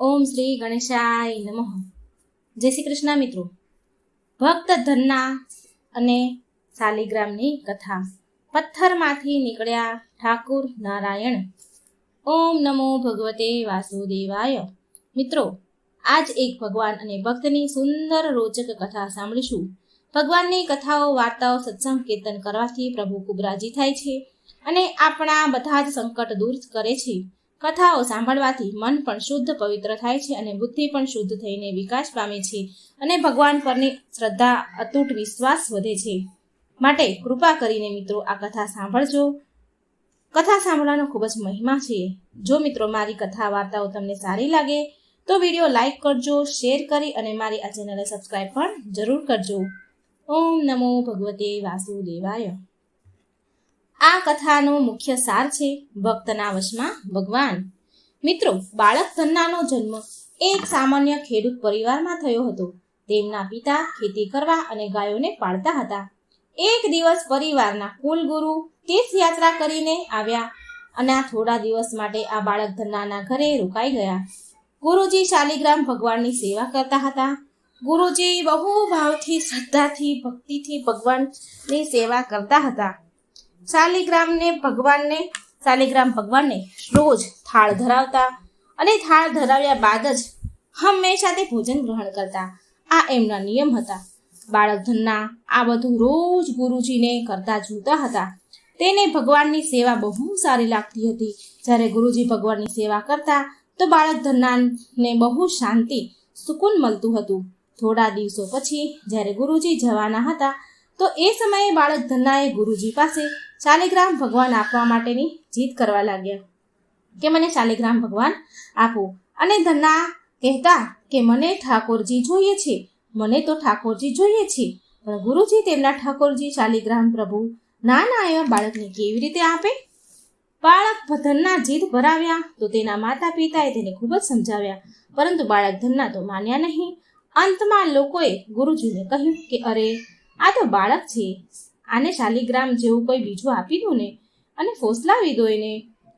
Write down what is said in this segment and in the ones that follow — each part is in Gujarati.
ઓમ શ્રી ગણેશાય નમઃ. જય શ્રી કૃષ્ણ મિત્રો. ભક્ત ધન્ના અને શાલિગ્રામની કથા. પથ્થરમાંથી નીકળ્યા ઠાકુર નારાયણ. ઓમ નમો ભગવતે વાસુદેવાય. મિત્રો, આજ એક ભગવાન અને ભક્તની સુંદર રોચક કથા સાંભળીશું. ભગવાનની કથાઓ, વાર્તાઓ, સત્સંગ, કીર્તન કરવાથી પ્રભુ ખૂબ રાજી થાય છે અને આપણા બધા જ સંકટ દૂર કરે છે. કથાઓ સાંભળવાથી મન પણ શુદ્ધ પવિત્ર થાય છે અને બુદ્ધિ પણ શુદ્ધ થઈને વિકાસ પામે છે અને ભગવાન પરની શ્રદ્ધા, અતૂટ વિશ્વાસ વધે છે. માટે કૃપા કરીને મિત્રો આ કથા સાંભળજો. કથા સાંભળવાનો ખૂબ જ મહિમા છે. જો મિત્રો મારી કથા વાર્તાઓ તમને સારી લાગે, તો વીડિયો લાઈક કરજો, શેર કરી અને મારી આ ચેનલને સબસ્ક્રાઈબ પણ જરૂર કરજો. ઓમ નમો ભગવતે વાસુદેવાય. આ કથાનો મુખ્ય સાર છે ભક્તના વશમાં ભગવાન. મિત્રો, બાળક ધન્નાનો જન્મ એક સામાન્ય ખેડૂત પરિવારમાં થયો હતો. તેમના પિતા ખેતી કરવા અને ગાયોને પાળતા હતા. એક દિવસ પરિવારના કુલગુરુ તીર્થયાત્રા કરીને આવ્યા અને આ થોડા દિવસ માટે આ બાળક ધન્નાના ઘરે રોકાઈ ગયા. ગુરુજી શાલિગ્રામ ભગવાનની સેવા કરતા હતા. ગુરુજી બહુ ભાવથી, શ્રદ્ધાથી, ભક્તિથી ભગવાનની સેવા કરતા હતા. શાલિગ્રામને ભગવાનને, શાલિગ્રામ ભગવાનને રોજ થાળ ધરાવતા અને થાળ ધરાવ્યા બાદ જ હંમેશા તે ભોજન ગ્રહણ કરતા. આ એમના નિયમ હતા. બાળક ધનના આ બધું રોજ ગુરુજીને કરતા જોતા હતા. તેને ભગવાનની સેવા બહુ સારી લાગતી હતી. જ્યારે ગુરુજી ભગવાનની સેવા કરતા, તો બાળક ધન્નાને બહુ શાંતિ, સુકૂન મળતું હતું. થોડા દિવસો પછી જ્યારે ગુરુજી જવાના હતા, તો એ સમયે બાળક ધન્નાએ ગુરુજી પાસે શાલિગ્રામ ભગવાન આપવા માટેની જીદ કરવા લાગ્યા. કે મને શાલિગ્રામ ભગવાન આપો. અને ધન્ના કહેતા કે મને ઠાકોરજી જોઈએ છે. મને તો ઠાકોરજી જોઈએ છે. પણ ગુરુજી તેમના ઠાકોરજી શાલિગ્રામ પ્રભુ નાના એવા બાળકને કેવી રીતે આપે? બાળક ધનના જીદ ભરાવ્યા તો તેના માતા પિતાએ તેને ખૂબ જ સમજાવ્યા. પરંતુ બાળક ધનના તો માન્યા નહીં. અંતમાં લોકોએ ગુરુજીને કહ્યું કે અરે, આ તો બાળક છે. આને શાલિગ્રામ જેવું કોઈ બીજું આપી દો ને? અને ફોસલાવી દો એને.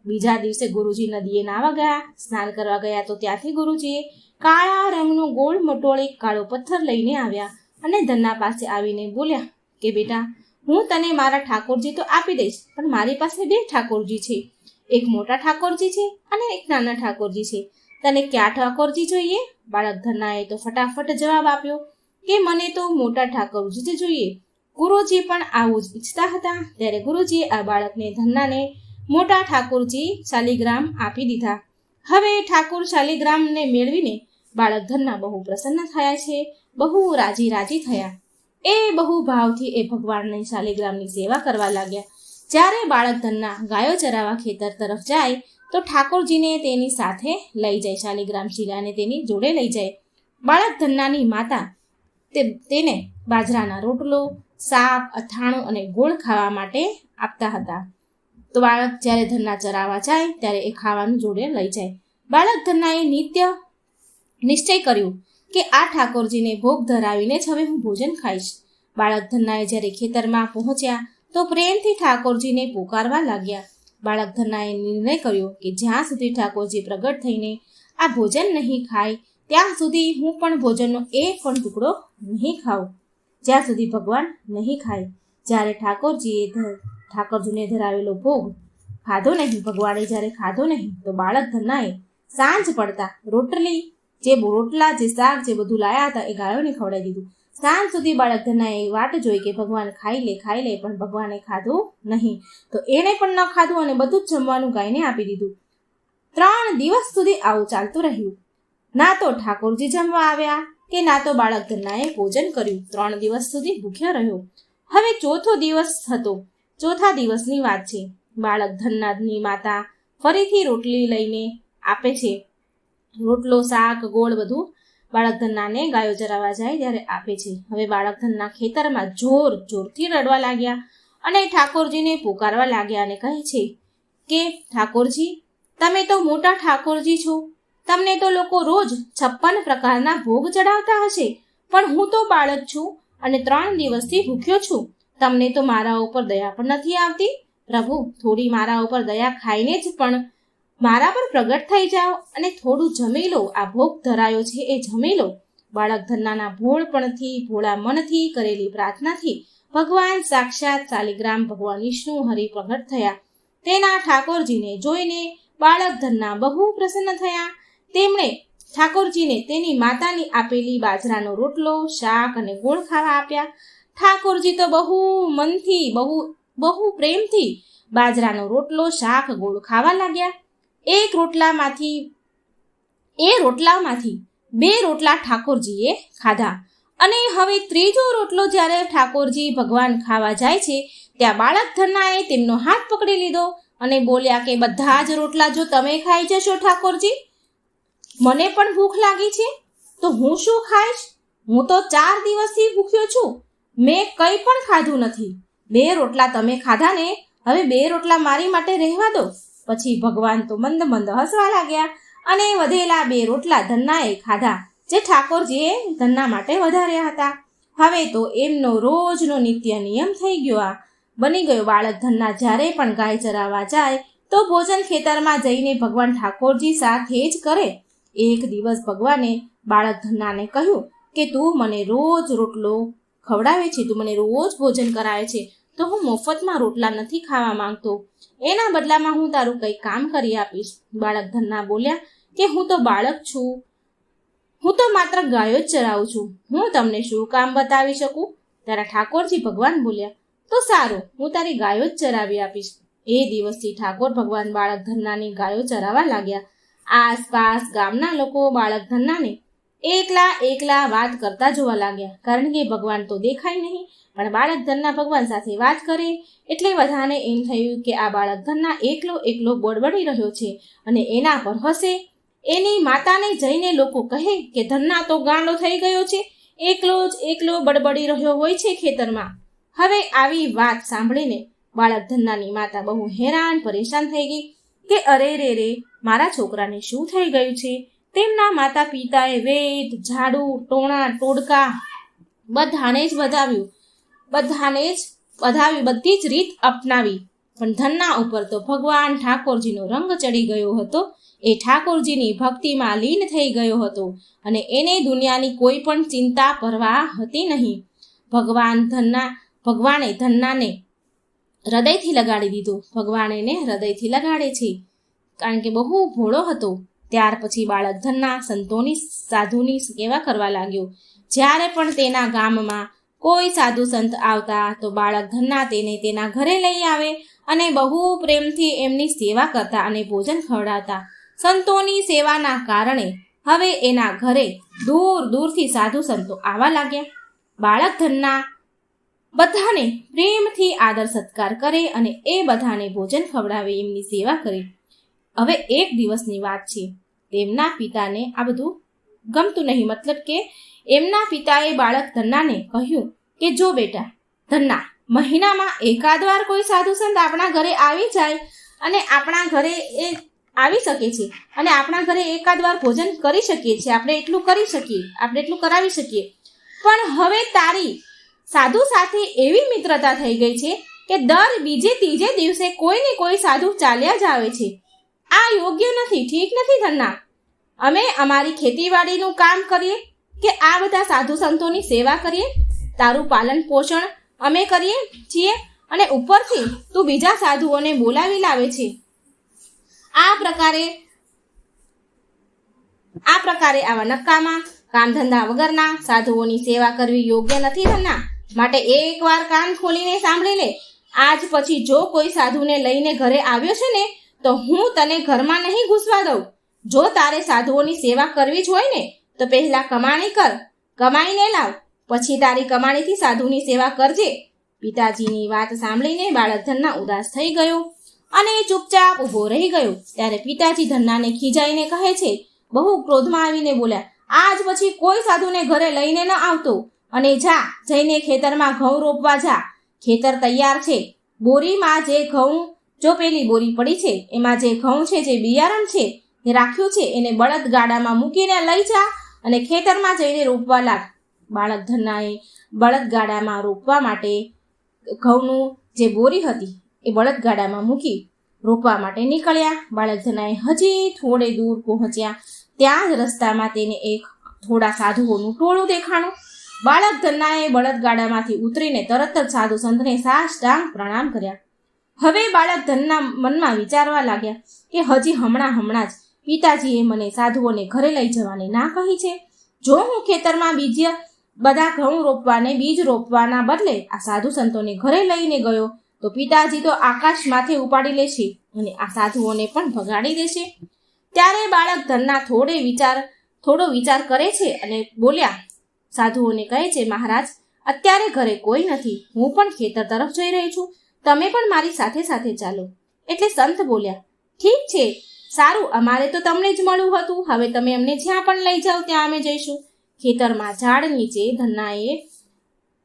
બીજા દિવસે ગુરુજી નદીએ નાવા ગયા, સ્નાન કરવા ગયા તો ત્યાંથી ગુરુજીએ કાળા રંગનો ગોળ મટોળ એક કાળો પથ્થર લઈને આવ્યા અને ધન્ના પાસે આવીને બોલ્યા, કે બેટા, હું તને મારા ઠાકોરજી તો આપી દઈશ, પણ મારી પાસે બે ઠાકોરજી છે. એક મોટા ઠાકોરજી છે અને એક નાના ઠાકોરજી છે. તને ક્યાં ઠાકોરજી જોઈએ? બાળક ધન્નાએ તો ફટાફટ જવાબ આપ્યો, કે મને તો મોટા ઠાકોરજી જ જોઈએ. ગુરુજી પણ આવું જ ઈચ્છતા હતા. ત્યારે ગુરુજીએ આ બાળકને ધન્નાને મોટા ઠાકોરજી શાલિગ્રામ આપી દીધા. હવે ઠાકોર શાલિગ્રામને મેળવીને બાળક ધન્ના બહુ પ્રસન્ન થયા છે, બહુ રાજી રાજી થયા. એ બહુ ભાવથી એ ભગવાનની શાલિગ્રામની સેવા કરવા લાગ્યા. જ્યારે બાળક ધન્ના ગાયો ચરાવવા ખેતર તરફ જાય, તો ઠાકોરજીને તેની સાથે લઈ જાય, શાલિગ્રામ શિલાને તેની જોડે લઈ જાય. બાળક ધન્નાની માતા તે તેને બાજરાના રોટલો શાક અથાણું અને ગોળ ખાવા માટે આપતા હતા. તો બાળક જ્યારે ધરના ચરાવવા જાય, ત્યારે એ ખાવાનું જોડે લઈ જાય. બાળક ધન્નાએ નિત્ય નિશ્ચય કર્યું કે આ ઠાકોરજીને ભોગ ધરાવીને જ હવે હું ભોજન ખાઈશ. બાળક ધન્નાએ જ્યારે ખેતરમાં પહોંચ્યા, તો પ્રેમથી ઠાકોરજીને પોકારવા લાગ્યા. બાળક ધન્નાએ નિર્ણય કર્યો કે જ્યાં સુધી ઠાકોરજી પ્રગટ થઈને આ ભોજન નહીં ખાય, ત્યાં સુધી હું પણ ભોજનનો એક પણ ટુકડો નહીં ખાઉં. જ્યાં સુધી ભગવાન નહીં ખાય, જ્યારે ઠાકોરજીએ ઠાકોરજીને ધરાવેલો ભોગ ખાધો નહીં, ભગવાને જ્યારે ખાધો નહીં, તો બાળક ધનાએ સાંજ પડતા રોટલી, જે રોટલા, જે શાક, જે બધું લાયા હતા એ ગાયોને ખવડાવી દીધું. સાંજ સુધી બાળક ધનાએ વાટ જોઈ કે ભગવાન ખાઈ લે ખાઈ લે, પણ ભગવાને ખાધું નહીં. તો એણે પણ ન ખાધું અને બધું જ જમવાનું ગાયને આપી દીધું. ત્રણ દિવસ સુધી આવું ચાલતું રહ્યું. ના તો ઠાકોરજી જમવા આવ્યા કે ના તો બાળક ધન્નાએ ભોજન કર્યું. ત્રણ દિવસ સુધી ભૂખ્યો રહ્યો. હવે ચોથો દિવસ હતો. ચોથા દિવસની વાત છે. બાળક ધન્નાની માતા ફરીથી રોટલી લઈને આપે છે. રોટલો, શાક, ગોળ બધું બાળક ધન્નાને ગાયો ચરાવવા જાય ત્યારે આપે છે. હવે બાળક ધન્ના ખેતરમાં જોર જોરથી રડવા લાગ્યા અને ઠાકોરજીને પુકારવા લાગ્યા અને કહે છે કે, ઠાકોરજી, તમે તો મોટા ઠાકોરજી છો. તમને તો લોકો રોજ છપ્પન પ્રકારના ભોગ ચડાવતા હશે. પણ હું તો બાળક છું અને ત્રણ દિવસથી ભૂખ્યો છું. તમને તો મારા ઉપર દયા પણ નથી આવતી. પ્રભુ, થોડી મારા ઉપર દયા ખાઈને જ પણ મારા પર પ્રગટ થઈ જાઓ અને થોડું જમી લો. આ ભોગ ધરાયો છે એ જમી લો. બાળક ધન્નાના ભોળપણથી ભોળા મનથી, કરેલી પ્રાર્થનાથી ભગવાન સાક્ષાત શાલિગ્રામ ભગવાન વિષ્ણુ હરિ પ્રગટ થયા. તેના ઠાકોરજીને જોઈને બાળક ધન્ના બહુ પ્રસન્ન થયા. તેમણે ઠાકોરજીને તેની માતાની આપેલી બાજરાનો રોટલો, શાક અને ગોળ ખાવા આપ્યા. ઠાકોરજી તો બહુ મનથી, બહુ બહુ પ્રેમથી બાજરાનો રોટલો, શાક, ગોળ ખાવા લાગ્યા. એક રોટલામાંથી, એ રોટલામાંથી બે રોટલા ઠાકોરજીએ ખાધા. અને હવે ત્રીજો રોટલો જ્યારે ઠાકોરજી ભગવાન ખાવા જાય છે, ત્યાં બાળક ધન્નાએ તેમનો હાથ પકડી લીધો અને બોલ્યા કે, બધા જ રોટલા જો તમે ખાઈ જશો ઠાકોરજી મને પણ ભૂખ લાગી છે, તો હું શું ખાઈશ? હું તો ચાર દિવસથી ભૂખ્યો છું. મેં કંઈ પણ ખાધું નથી. બે રોટલા તમે ખાધા ને, હવે બે રોટલા મારી માટે રહેવા દો. પછી ભગવાન તો મંદ મંદ હસવા લાગ્યા અને વધેલા બે રોટલા ધન્નાએ ખાધા, જે ઠાકોરજીએ ધન્ના માટે વધાર્યા હતા. હવે તો એમનો રોજનો નિત્ય નિયમ થઈ ગયો આ. બની ગયો બાળક ધન્ના જ્યારે પણ ગાય ચરાવવા જાય, તો ભોજન ખેતરમાં જઈને ભગવાન ઠાકોરજી સાથે જ કરે. એક દિવસ ભગવાને બાળક ધન્નાને કહ્યું કે તું મને રોજ રોટલો ખવડાવે છે, તું મને રોજ ભોજન કરાવે છે, તો હું મફતમાં રોટલા નથી ખાવા માંગતો. એના બદલામાં હું તારું કંઈ કામ કરી આપીશ. બાળક ધન્ના બોલ્યા કે હું તો બાળક છું. હું તો માત્ર ગાયો જ ચરાવું છું. હું તમને શું કામ બતાવી શકું? તારા ઠાકોરજી ભગવાન બોલ્યા, તો સારું, હું તારી ગાયો જ ચરાવી આપીશ. એ દિવસથી ઠાકોર ભગવાન બાળક ધન્નાની ગાયો ચરાવા લાગ્યા. આસપાસ ગામના લોકો, બાળક ધન્નાને એકલા એકલા વાત કરતા જોવા લાગ્યા. કારણ કે ભગવાન તો દેખાય નહીં, પણ બાળક ધન્ના ભગવાન સાથે વાત કરે એટલે બધાને એમ થયું કે આ બાળક ધન્ના એકલો એકલો બળબડી રહ્યો છે અને એના પર હસે. એની માતાને જઈને લોકો કહે કે ધન્ના તો ગાંડો થઈ ગયો છે, એકલો જ એકલો બડબડી રહ્યો હોય છે ખેતરમાં. હવે આવી વાત સાંભળીને બાળક ધન્નાની માતા બહુ હેરાન, પરેશાન થઈ ગઈ કે અરે રે રે મારા છોકરાને શું થઈ ગયું છે? તેમના માતા પિતાએ વેદ ઝાડુ, ટોણા, ટોડકા બધાને જ વધાવ્યું. બધાને જ વધાવી બધી જ રીત અપનાવી. પણ ધન્ના ઉપર તો ભગવાન ઠાકોરજીનો રંગ ચડી ગયો હતો. એ ઠાકોરજીની ભક્તિમાં લીન થઈ ગયો હતો અને એને દુનિયાની કોઈ પણ ચિંતા, પરવા હતી નહીં. ભગવાન ધન્ના, ભગવાને ધન્નાને હૃદયથી લગાડી દીધું. ભગવાન એને હૃદયથી લગાડે છે. કારણ કે બહુ ભોળો હતો. ત્યાર પછી બાળક ધન્ના સંતોની સાધુની સેવા કરવા લાગ્યો. જ્યારે પણ તેના ગામમાં કોઈ સાધુ સંત આવતા, તો બાળક ધન્ના તેને તેના ઘરે લઈ આવે અને બહુ પ્રેમથી એમની સેવા કરતા અને ભોજન ખવડાવતા. સંતોની સેવાના કારણે હવે એના ઘરે દૂર દૂરથી સાધુ સંતો આવવા લાગ્યા. બાળક ધન્ના બધાને પ્રેમથી આદર સત્કાર કરે અને એ બધાને ભોજન ખવડાવે, એમની સેવા કરે. હવે એક દિવસની વાત છે. તેમના પિતાને આ બધું ગમતું નહીં. મતલબ કે એમના પિતાએ બાળક ધન્નાને કહ્યું કે, જો બેટા, ધન્ના, મહિનામાં એકાદ વાર કોઈ સાધુ સંત આપણા ઘરે આવી જાય અને આપણા ઘરે એ આવી શકે છે અને આપણા ઘરે એકાદ વાર ભોજન કરી શકીએ છીએ. આપણે એટલું કરી શકીએ, આપણે એટલું કરાવી શકીએ. પણ હવે તારી સાધુ સાથે એવી મિત્રતા થઈ ગઈ છે કે દર બીજે, ત્રીજે દિવસે કોઈ ને કોઈ સાધુ ચાલ્યા જ આવે છે. આ યોગ્ય નથી, ઠીક નથી ધન્ના અમે અમારી ખેતીવાડીનું કામ કરીએ કે આ બધા સાધુ સંતોની સેવા કરીએ, તારું પાલન પોષણ અમે કરીએ છીએ અને ઉપરથી તું બીજા સાધુઓને બોલાવી લાવે છે. આ પ્રકારે આ પ્રકારે આવા નક્કામાં કામ ધંધા વગરના સાધુઓની સેવા કરવી યોગ્ય નથી ધન્ના માટે એકવાર કાન ખોલીને સાંભળી લે. આજ પછી જો કોઈ સાધુને લઈને ઘરે આવ્યો છે ને તો હું તને ઘરમાં નહીં ઘૂસવા દઉં. જો તારે સાધુઓની સેવા કરવી જ હોય ને, તો પહેલા કમાણી કર, કમાઈને લાવ. પછી તારી કમાણીથી સાધુની સેવા કરજે. પિતાજીની વાત સાંભળીને બાળક ધન્ના ઉદાસ થઈ ગયો અને ચૂપચાપ ઊભો રહી ગયો. ત્યારે પિતાજી ધન્નાને ખીજાઈને કહે છે, બહુ ક્રોધમાં આવીને બોલ્યા, આજ પછી કોઈ સાધુને ઘરે લઈને ન આવતો. અને જા, જઈને ખેતરમાં ઘઉં રોપવા જા. ખેતર તૈયાર છે. બોરીમાં જે ઘઉં જો પેલી બોરી પડી છે, એમાં જે ઘઉં છે, જે બિયારણ છે, એ રાખ્યું છે, એને બળદ ગાડામાં મૂકીને લઈ જા અને ખેતરમાં જઈને રોપવા લાગ. બાળક ધન્નાએ બળદ ગાડામાં રોપવા માટે ઘઉંનું જે બોરી હતી, એ બળદ ગાડામાં મૂકી રોપવા માટે નીકળ્યા. બાળક ધનાએ હજી થોડે દૂર પહોંચ્યા. ત્યાં જ રસ્તામાં તેને એક થોડા સાધુઓનું ટોળું દેખાણું. બાળક ધન્નાએ બળદગાડામાંથી ઉતરીને તરત જ સાધુ સંતને સાષ્ટાંગ પ્રણામ કર્યા. હવે બાળક ધનના મનમાં વિચારવા લાગ્યા કે હજી હમણાં હમણાં જ પિતાજીએ મને સાધુઓને ઘરે લઈ જવાની ના કહી છે. જો હું ખેતરમાં બીજ બધા ઘઉં રોપવાને બીજ રોપવાના બદલે આ સાધુ સંતોને ઘરે લઈને ગયો, તો પિતાજી તો આકાશ માથે ઉપાડી લેશે અને આ સાધુઓને પણ ભગાડી દેશે. ત્યારે બાળક ધનના થોડે વિચાર, થોડો વિચાર કરે છે અને બોલ્યા, સાધુઓને કહે છે, મહારાજ, અત્યારે ઘરે કોઈ નથી. હું પણ ખેતર તરફ જઈ રહી છું. તમે પણ મારી સાથે સાથે ચાલો. એટલે સંત બોલ્યા, ઠીક છે, સારું, અમારે તો તમને જ મળવું હતું. હવે તમે અમને જ્યાં પણ લઈ જાઓ ત્યાં અમે જઈશું. ખેતરમાં ઝાડ નીચે ધન્નાએ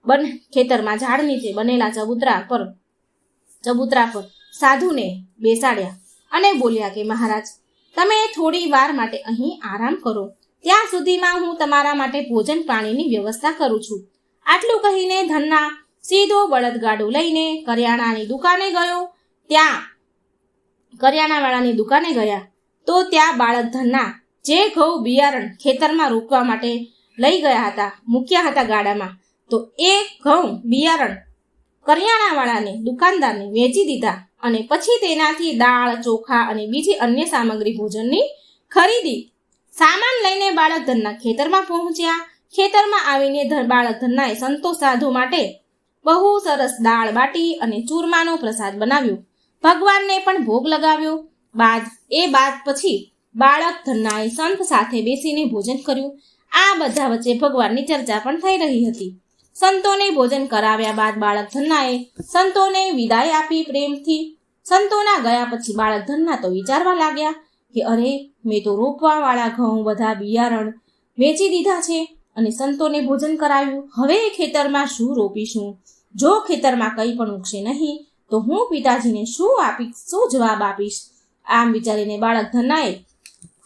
બન, ખેતરમાં ઝાડ નીચે બનેલા ચબૂતરા પર ચબૂતરા પર સાધુને બેસાડ્યા અને બોલ્યા કે, મહારાજ, તમે થોડી વાર માટે અહીં આરામ કરો. ત્યાં સુધીમાં હું તમારા માટે ભોજન પાણીની વ્યવસ્થા કરું છું. આટલું કહીને ધન્ના સીધો બળદગાડું લઈને કરિયાણાની દુકાને ગયો. ત્યાં કરિયાણાવાળાની દુકાને ગયા તો ત્યાં બાળકધનના જે ઘઉં બિયારણ ખેતરમાં રોકવા માટે લઈ ગયા હતા, મૂક્યા હતા ગાડામાં. તો એ ઘઉં બિયારણ કરિયાણાવાળાને દુકાનદારને વેચી દીધા અને પછી તેનાથી દાળ, ચોખા અને બીજી અન્ય સામગ્રી ભોજનની ખરીદી. સામાન લઈને બાળક ધનના ખેતરમાં પહોંચ્યા. ખેતરમાં આવીને ધ- બાળક ધન્નાએ સંતોષ સાધુ માટે બહુ સરસ દાળ બાટી અને ચૂરમાનો પ્રસાદ બનાવ્યો. ભગવાનને પણ ભોગ લગાવ્યો. બાદ, એ બાદ પછી બાળક ધન્નાએ સંત સાથે બેસીને ભોજન કર્યું. આ બધા વચ્ચે ભગવાનની ચર્ચા પણ થઈ રહી હતી. સંતોને ભોજન કરાવ્યા બાદ બાળક ધન્નાએ સંતોને વિદાય આપી પ્રેમથી. સંતોના ગયા પછી બાળક ધન્ના તો વિચારવા લાગ્યા કે અરે, મેં તો રોપવાવાળા ઘઉં, બધા બિયારણ વેચી દીધા છે. અને સંતોને ભોજન કરાવ્યું. હવે એ ખેતરમાં શું રોપીશું? જો ખેતરમાં કંઈ પણ ઉગશે નહીં, તો હું પિતાજીને શું આપીશ? શું જવાબ આપીશ? આમ વિચારીને બાળક ધન્નાએ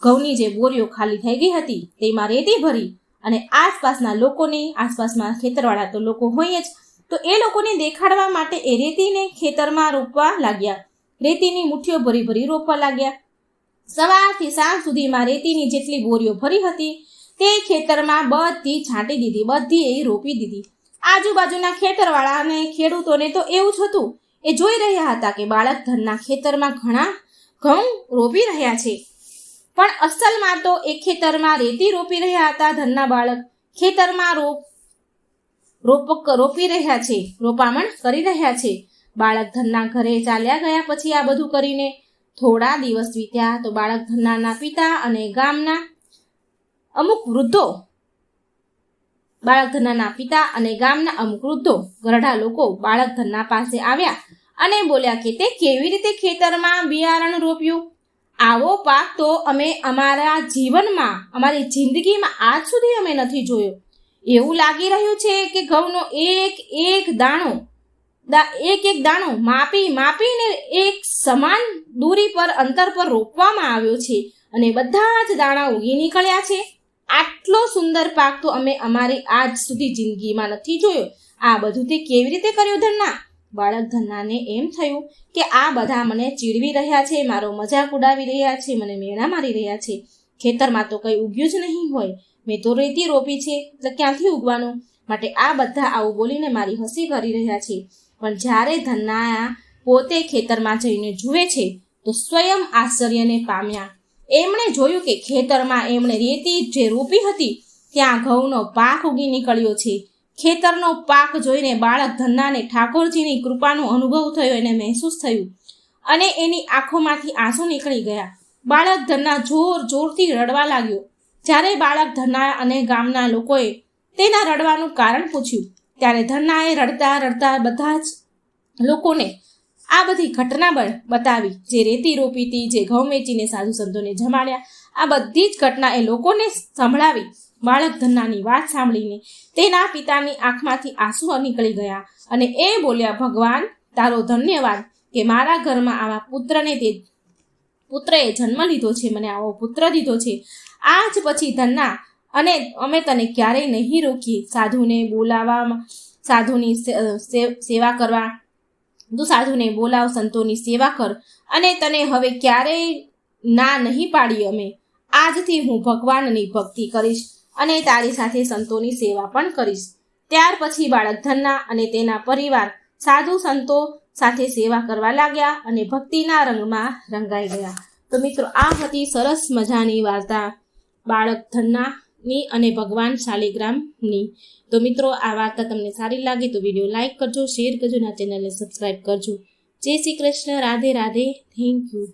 ઘઉંની જે બોરીઓ ખાલી થઈ ગઈ હતી, તેમાં રેતી ભરી અને આસપાસના લોકોને આસપાસમાં ખેતરવાળા તો લોકો હોય જ, તો એ લોકોને દેખાડવા માટે એ રેતીને ખેતરમાં રોપવા લાગ્યા. રેતીની મુઠ્ઠીઓ ભરી ભરી રોપવા લાગ્યા. સવારથી સાંજ સુધીમાં રેતીની જેટલી બોરીઓ ભરી હતી તે ખેતરમાં બધી છાંટી દીધી, બધી એ રોપી દીધી. આજુબાજુના ખેતરવાળા અને ખેડૂતોને તો એવું જ હતું. એ જોઈ રહ્યા હતા કે બાળક ધનના ખેતરમાં ઘણા, ઘઉં રોપી રહ્યા છે. પણ અસલમાં તો એ ખેતરમાં રેતી રોપી રહ્યા હતા ધનના બાળક. ખેતરમાં રોપ, રોપક રોપી રહ્યા છે, રોપામણ કરી રહ્યા છે. બાળક ધનના ઘરે ચાલ્યા ગયા પછી આ બધું કરીને થોડા દિવસ વીત્યા તો બાળક ધનના પિતા અને ગામના અમુક વૃદ્ધો, બાળક પિતા અને ગામના અમુક વૃદ્ધો ગરડા લોકો બાળક ધન્ના પાસે આવ્યા અને બોલ્યા કે તે કેવી રીતે ખેતરમાં બિયારણ રોપ્યું? આવો પાક તો અમે અમારા જીવનમાં, અમારી જિંદગીમાં આજ સુધી અમે નથી જોયો. એવું લાગી રહ્યું છે કે ઘઉંનો એક એક દાણો એક એક દાણો માપી માપીને એક સમાન દૂરી પર અંતર પર રોપવામાં આવ્યો છે અને બધા જ દાણા ઉગી નીકળ્યા છે. આટલો સુંદર પાક તો અમે અમારી આજ સુધી જિંદગીમાં નથી જોયો. આ બધું તે કેવી રીતે કર્યું ધન્ના? બાળક ધન્નાને એમ થયું કે આ બધા મને ચીડવી રહ્યા છે, મારો મજાક ઉડાવી રહ્યા છે, મને મેણા મારી રહ્યા છે. ખેતરમાં તો કંઈ ઉગ્યું જ નહીં હોય. મેં તો રેતી રોપી છે, એટલે ક્યાંથી ઉગવાનું? માટે આ બધા આવું બોલીને મારી હસી કરી રહ્યા છે. પણ જ્યારે ધન્ના પોતે ખેતરમાં જઈને જુએ છે, તો સ્વયં આશ્ચર્યને પામ્યા. એમણે જોયું કે ખેતરમાં એમણે રેતી જે રોપી હતી, ત્યાં ઘઉંનો પાક ઉગી નીકળ્યો છે. ખેતરનો પાક જોઈને બાળક ધન્નાને ઠાકોરજીની કૃપાનો અનુભવ થયો એને મહેસૂસ થયું અને એની આંખોમાંથી આંસુ નીકળી ગયા. બાળક ધન્ના જોર જોરથી રડવા લાગ્યો. જ્યારે બાળક ધન્ના અને ગામના લોકોએ તેના રડવાનું કારણ પૂછ્યું, ત્યારે ધન્નાએ રડતા રડતા બધા જ લોકોને આ બધી ઘટના બતાવી, જે રેતી રોપી હતી જે ઘઉં વેચીને સાધુ સંતોને જમાડ્યા, આ બધી જ ઘટના એ લોકોને સંભળાવી બાળક ધન્નાની વાત સાંભળીને તેના પિતાની આંખમાંથી આંસુ નીકળી ગયા અને એ બોલ્યા, ભગવાન, તારો ધન્યવાદ કે મારા ઘરમાં આવા પુત્રને તે પુત્રએ જન્મ લીધો છે, મને આવો પુત્ર દીધો છે. આ જ પછી ધન્ના અને અમે તને ક્યારેય નહીં રોકીએ. સાધુને બોલાવવા સાધુની સેવા કરવા તું સાધુને બોલાવ, સંતોની સેવા કર અને તને હવે ક્યારેય ના નહીં પાડી અમે. આજથી હું ભગવાનની ભક્તિ કરીશ અને તારી સાથે સંતોની સેવા પણ કરીશ. ત્યાર પછી બાળક ધન્ના અને તેના પરિવાર સાધુ સંતો સાથે સેવા કરવા લાગ્યા અને ભક્તિના રંગમાં રંગાઈ ગયા. તો મિત્રો, આ હતી સરસ મજાની વાર્તા બાળક ધન્નાની અને ભગવાન શાલિગ્રામની. તો મિત્રો, આ વાર્તા તમને સારી લાગે તો વીડિયો લાઇક કરજો, શેર કરજો અને ચેનલને સબસ્ક્રાઈબ કરજો. Jai Shri Krishna, Radhe Radhe, thank you.